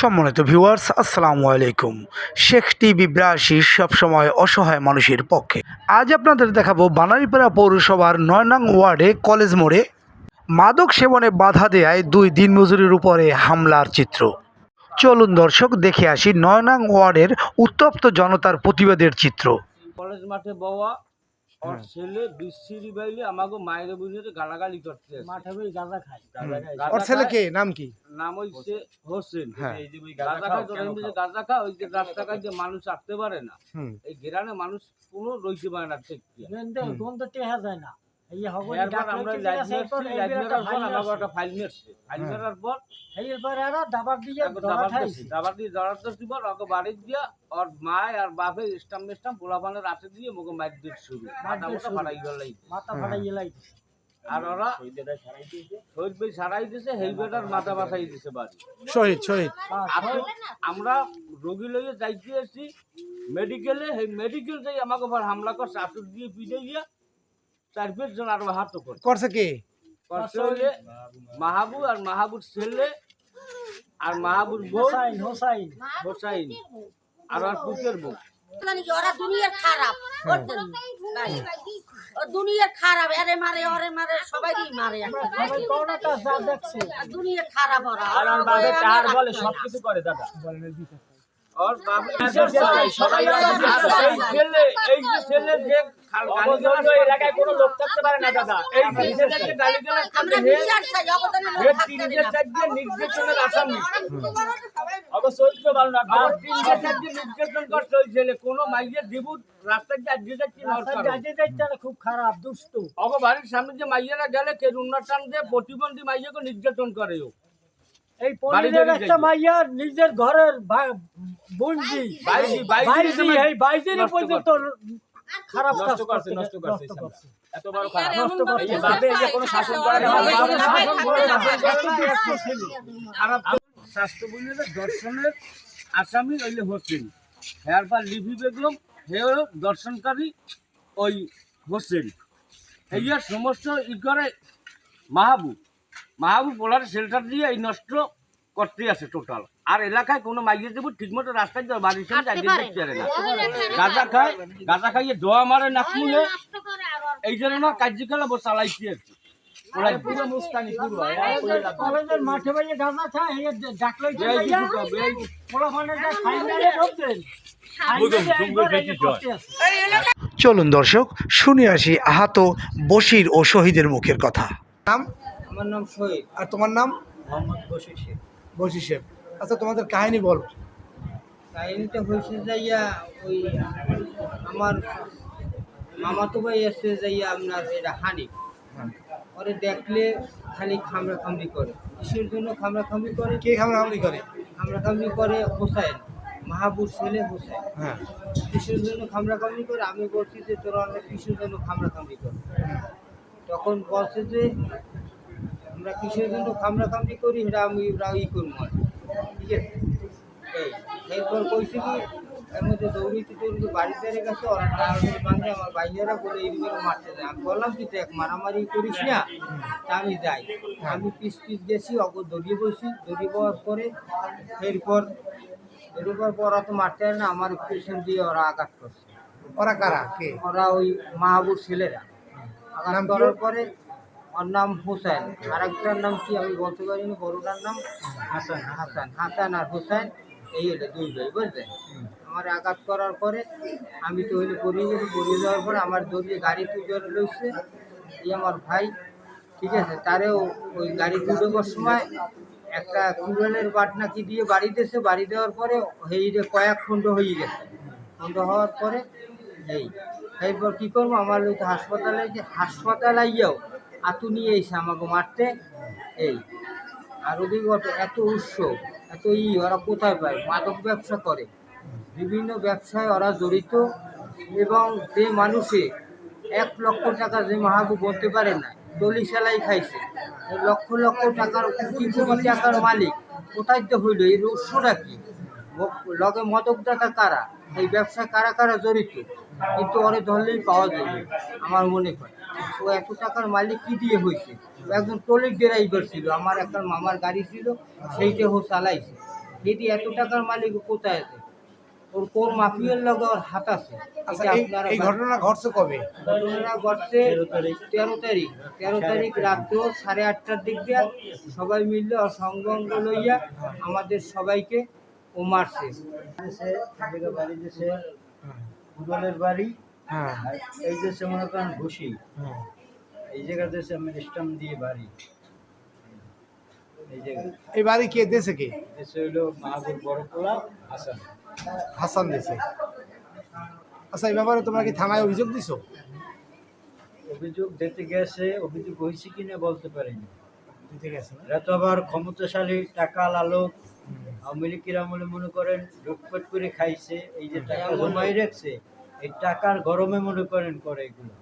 সম্মানিত ভিউয়ার্স আসসালামু আলাইকুম। শেখ টিভি ব্রাশি সবসময় অসহায় মানুষের পক্ষে। আজ আপনাদের দেখাবো বানারীপাড়া পৌরসভার নয় নং ওয়ার্ডে কলেজ মোড়ে মাদক সেবনে বাধা দেয় দুই দিনমজুরির উপরে হামলার চিত্র। চলুন দর্শক, দেখে আসি নয় নং ওয়ার্ডের উত্তপ্ত জনতার প্রতিবাদের চিত্র। কলেজ মাঠে বাবা ওর ছেলে বিশ্রী বাইলে আমাকে মায়ের বুঝে গালাগালি করতে মাঠে বই গাঁজা খায়। ওর নাম কি? নাম হইছে হোসেন। হ্যাঁ। এই যে ওই গাঁজা খায় তোরা যে গাঁজা খা ওই যে রাস্তাঘাট যে মানুষ আসতে পারে না। এই গ্রামে মানুষ কোনো রইতে পারে না ঠিক আমরা লাইট মারছি লাইট মারার পর আমাকে একটা ফাইল মারছে ফাইল মারার পর এখন দাবার দিছি দাবার দিয়ে দাবার দিছি পর ওকে বাড়ি দিয়া ওর মা আর বাপে স্টাম স্টাম পোলাপানের রাতে দিয়ে মোকে মাইর দিয়ে শুরু মাথা মোটা ফাটাই গেল আর ওরা শহীদ ভাই সারাই দিছে হেই বেটার মাথা বাসাই দিছে বাড়ি। শহীদ শহীদ। আমরা রোগী লইয়ে যাইতে আসছি মেডিকেলে সেই মেডিকেল যাই আমাকে হামলা করছে আটক দিয়ে পিটে গিয়া চার পাঁচ জন আরও হাত করে। করছে কে? করছে হইলে মাহাবু আর মাহাবুর ছেলে আর মাহাবুর বউ হোসাইন আর আর পুকের বউ। জানি কি ওরা দুনিয়ার খারাপ। ওর জন্য। দুনিয়ার খারাপ। এরে মারে ওরে মারে সবাইকে মারে একটা। আর দুনিয়ার খারাপ ওরা। ওর বাপ সবাই এই ছেলে যে ছেলে যে খাল- গালি এলাকায় কোনো লোক থাকতে পারে না দাদা। এই নির্যাতনের আসামি। মাইয়ের রাস্তায়। খুব খারাপ দুষ্ট। অগো বাড়ির সামনে যে মাইয়েরা গেলে কে টান দিয়ে প্রতিবন্ধী মাইয়াকে নির্যাতন করে ও? এই বাড়ি একটা। মাইয়া নিজের ঘরের বোনজি বাইজি বাইজি এই নষ্ট পর্যন্ত খারাপ কাজ নষ্ট করছে, নষ্ট করছে, নষ্ট করছে। এত বড় খারাপ। নষ্ট করছে। এই যে বাপে এই যে কোনো শাসন করে না, বাবা বাবা কোনো শাসন করে না। খারাপ স্বাস্থ্য বুঝলে দর্শনের আসামি হোসেন। লিভি বেগম হে দর্শনকারী ওই হোসেন। এইয়া সমস্ত ই করে মাহবুব। মাহবুব বলার শেল্টার দিয়ে এই নষ্ট করতে আছে টোটাল আর এলাকায় কোনো মাইয়ে দেবো ঠিকমতো রাস্তায় যাওয়া বাড়ির পারে না। গাঁজা খায় গাঁজা খাইয়ে দোয়া মারে এই জন্য না কার্যকলাপ চালাইতে আছে মুস্তানি মাঠে বাইরে গাঁজা খায় ডাকলেই। চলুন দর্শক শুনে আসি আহত বশির ও শহীদের মুখের কথা। নাম? আমার নাম শহীদ। আর তোমার নাম? মোহাম্মদ বশির শেখ। শেখ আচ্ছা তোমাদের কাহিনী বলো। কাহিনীটা হয়েছে যাইয়া ওই আমার মামাতো ভাই এসে যাইয়া আপনার এটা হানি। ওরে দেখলে খালি খামড়া খামড়ি করে। কিসের জন্য খামড়া খামড়ি করে? কে খামড়া খামড়ি করে? খামড়া খামড়ি করে হোসাইন মাহাবুর ছেলে হোসাইন। হ্যাঁ। কিসের জন্য খামড়া খামড়ি করে? আমি বলছি যে তোরা অনেক কিসের জন্য খামড়া খামড়ি করে তখন বলছে যে আমরা কিসের জন্য খামড়ি করি সেটা আমি ওরা ই করব আর ঠিক আছে? এই এরপর কইছে কি এর মধ্যে দৌড়িতে দৌড়িতে বাড়িতে গেছে ওরা টাওয়ারের বান্ধে আমার ভাইয়েরা বলে এইরকম মারতে যায়। আমি বললাম কি দেখ মারামারি করিস না তা আমি যাই। আমি পিস পিস গেছি অগর দড়িয়ে বসি দড়িয়ে পাওয়ার পরে এরপর এরপর পর ওরা তো মারতে পারে না আমার পেছন দিয়ে ওরা আঘাত করছে। ওরা কারা? কে? ওরা ওই মাহবুর ছেলেরা। আঘাত করার পরে ওর নাম হোসেন। আর একটার নাম কি আমি বলতে পারিনি বড়টার নাম? হাসান। হাসান। হাসান আর হোসেন এই হলো দুই ভাই বুঝলেন? আমার আঘাত করার পরে আমি তো হইলে পড়িয়ে গেছি পড়িয়ে যাওয়ার পরে আমার দড়িয়ে গাড়ি তুলে লইছে। এই আমার ভাই ঠিক আছে? তারেও ওই গাড়ি তুলবার সময় একটা কুড়ালের বাট নাকি দিয়ে বাড়ি দিয়েছে। বাড়ি দেওয়ার পরে এই যে কয়েক খণ্ড হয়ে গেছে। খণ্ড হওয়ার পরে এই এরপর কী করব? আমার ওই তো হাসপাতালে যে হাসপাতাল আইয়াও আতু নিয়ে এসে আমাকে মারতে। এই, আর ওটা এত উৎস, এত ই, ওরা কোথায় পায়? মাদক ব্যবসা করে। বিভিন্ন ব্যবসায় ওরা জড়িত এবং যে মানুষে এক লক্ষ টাকা যে মাহাবু বলতে পারে না দলি সেলাই খাইছে লক্ষ লক্ষ টাকার কোটি কোটি টাকার মালিক, কোথায় তো হইল, এর উৎসটা কি? লগে মদকদাতা কারা? এই ব্যবসা কারা কারা জড়িত? কিন্তু ওরে ধরলেই পাওয়া যাবে আমার মনে হয়। ও এত টাকার মালিক কি দিয়ে হয়েছে? ও একজন ট্রলির ড্রাইভার ছিল আমার একটা মামার গাড়ি ছিল সেইটা ও চালাইছে। দিদি এত টাকার মালিক ও কোথায় আছে? ওর কোর মাফিয়ার লগে ওর হাত আছে। আচ্ছা এই আপনারা ঘটনা ঘটছে কবে? ঘটনা ঘটছে তেরো তারিখ। তেরো তারিখ। রাত্র সাড়ে আটটার দিক দিয়ে সবাই মিললে ওর সঙ্গঙ্গ লইয়া আমাদের সবাইকে ও মারছে বাড়ি দেশে বাড়ি। হ্যাঁ। এই দেশে মনে করেন ঘুষি হ্যাঁ। এই জায়গা দেশে আমি স্টাম্প দিয়ে বাড়ি। এই বাড়ি কে দেশে কে? দেশে হইল মাহাবুর বড় পোলা হাসান। হাসান দেশে আচ্ছা এই ব্যাপারে তোমরা কি থানায় অভিযোগ দিছো? অভিযোগ দিতে গেছে অভিযোগ হয়েছে কিনা বলতে পারিনি। দিতে গেছে এরা তো আবার ক্ষমতাশালী টাকা লালক আওয়ামী লীগের আমলে মনে করেন লুটপাট করে খাইছে? এই যে টাকা জমাই রাখছে এই টাকার গরমে মনে করেন করে এগুলো.